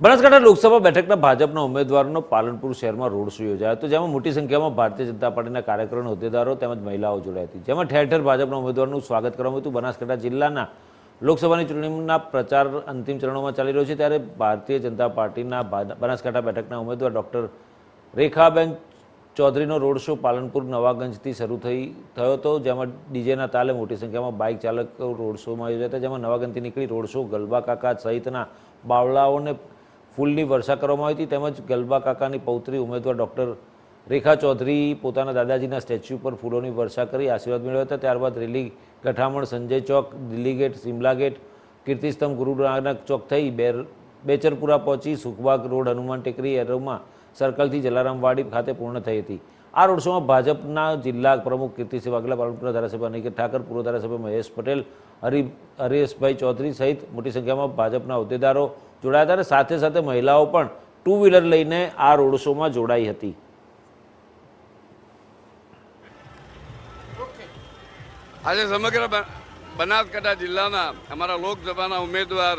બનાસકાંઠા લોકસભા બેઠકના ભાજપના ઉમેદવારોનો પાલનપુર શહેરમાં રોડ શો યોજાયો હતો, જેમાં મોટી સંખ્યામાં ભારતીય જનતા પાર્ટીના કાર્યકરો હોદ્દેદારો તેમજ મહિલાઓ જોડાઈ હતી. જેમાં ઠેર ઠેર ભાજપના ઉમેદવારનું સ્વાગત કરવામાં હતું. બનાસકાંઠા જિલ્લાના લોકસભાની ચૂંટણીના પ્રચાર અંતિમ ચરણોમાં ચાલી રહ્યો છે, ત્યારે ભારતીય જનતા પાર્ટીના બનાસકાંઠા બેઠકના ઉમેદવાર ડૉક્ટર રેખાબેન ચૌધરીનો રોડ શો પાલનપુર નવાગંજથી શરૂ થઈ, થયો હતો, જેમાં ડીજેના તાલે મોટી સંખ્યામાં બાઇક ચાલકો રોડ શોમાં યોજાયા હતા, જેમાં નવાગંજથી નીકળી રોડ શો ગલબા કાકા સહિતના બાવળાઓને ફૂલની વર્ષા કરવામાં આવી હતી. તેમજ ગલબા કાકાની પૌત્રી ઉમેદવાર ડૉક્ટર રેખા ચૌધરી પોતાના દાદાજીના સ્ટેચ્યુ પર ફૂલોની વર્ષા કરી આશીર્વાદ મેળવ્યા હતા. ત્યારબાદ rally Gathaman, Sanjay Chowk, Delhi gate, Simla gate, Kirtistambh, Guru Nanak Chowk થઈ બેર, બેચરપુરા પહોંચી સુખબાગ રોડ હનુમાન ટેકરી એરોમાં સર્કલથી જલારામવાડી ખાતે પૂર્ણ થઈ હતી. આ રોડ શોમાં ભાજપના જિલ્લા પ્રમુખ કીર્તિસિંહ વાઘેલા પાલનપુરના ધારાસભ્ય અનિકેત ઠાકર, પૂર્વ ધારાસભ્ય મહેશ પટેલ, હરિ, હરેશભાઈ ચૌધરી સહિત મોટી સંખ્યામાં ભાજપના હોદ્દેદારો જોડાયા હતા અને સાથે સાથે મહિલાઓ પણ ટુ વ્હીલર લઈને આ રોડ શોમાં જોડાઈ હતી. આજે સમગ્ર બનાસકાંઠા જિલ્લાના અમારા લોકસભાના ઉમેદવાર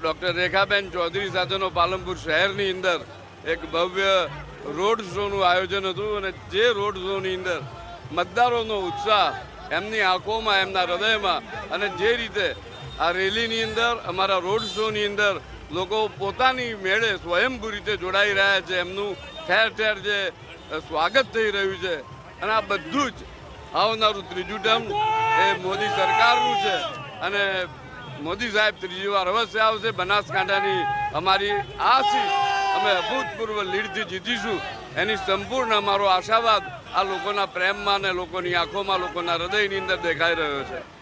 ડૉક્ટર રેખાબેન ચૌધરી સાથેનો પાલનપુર શહેરની અંદર એક ભવ્ય રોડ શોનું આયોજન હતું અને જે રોડ શોની અંદર મતદારોનો ઉત્સાહ એમની આંખોમાં, એમના હૃદયમાં અને જે રીતે આ રેલીની અંદર, અમારા રોડ શોની અંદર લોકો પોતાની મેળે સ્વયંભૂ રીતે જોડાઈ રહ્યા છે, એમનું ઠેર ઠેર જે સ્વાગત થઈ રહ્યું છે અને આ બધું જ આવનારું ત્રીજું ટર્મ એ મોદી સરકારનું છે અને મોદી સાહેબ ત્રીજી વાર અવશ્ય આવશે. બનાસકાંઠાની અમારી આ અમે અભૂતપૂર્વ લીડથી જીતીશું. એની સંપૂર્ણ અમારો આશાવાદ આ લોકોના પ્રેમમાં અને લોકોની આંખોમાં, લોકોના હૃદયની અંદર દેખાઈ રહ્યો છે.